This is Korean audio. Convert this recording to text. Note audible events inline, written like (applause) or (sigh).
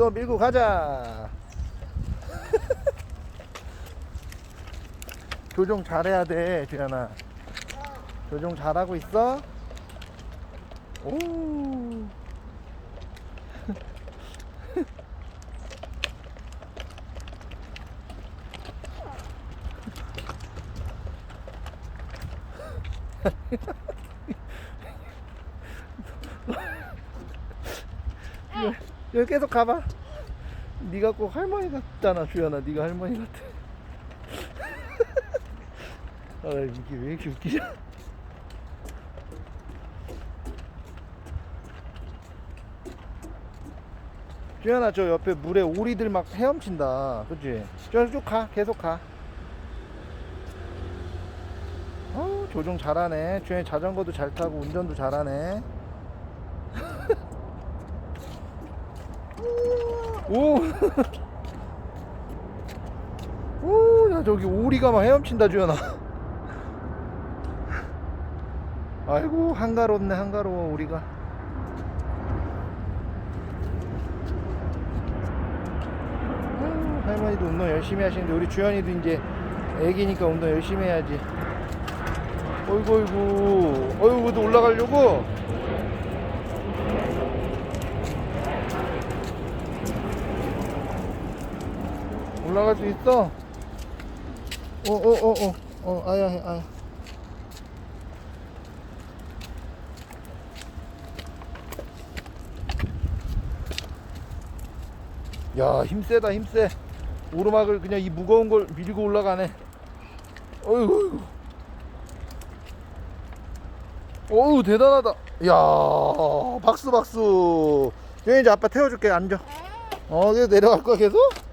또 밀고 가자. (laughs) 조종 잘해야 돼, 주연아. 조종 잘하고 있어? 오. (laughs) (laughs) 여기 계속 가봐. 네가 꼭 할머니 같잖아, 주연아. 네가 할머니 같아. (laughs) 아, 이게 왜 이렇게 웃기냐? 주연아, 저 옆에 물에 오리들 막 헤엄친다. 그치? 주연아, 쭉 가. 계속 가. 어, 조종 잘하네. 주연이 자전거도 잘 타고 운전도 잘하네. 오! 오, 야, 저기 오리가 막 헤엄친다, 주연아. 아이고, 한가롭네, 한가로워, 오리가. 아유, 할머니도 운동 열심히 하시는데, 우리 주연이도 이제 애기니까 운동 열심히 해야지. 어이구, 어이구, 어이구, 또 올라가려고? 올라갈 수 있어? 어, 어, 어, 어, 어, 아야, 아야. 야, 힘 세다, 힘 세. 오르막을 그냥 이 무거운 걸 밀고 올라가네. 어이구. 어우, 대단하다. 야, 박수, 박수. 여기 이제 아빠 태워줄게, 앉아. 어, 계속 내려갈 거야, 계속?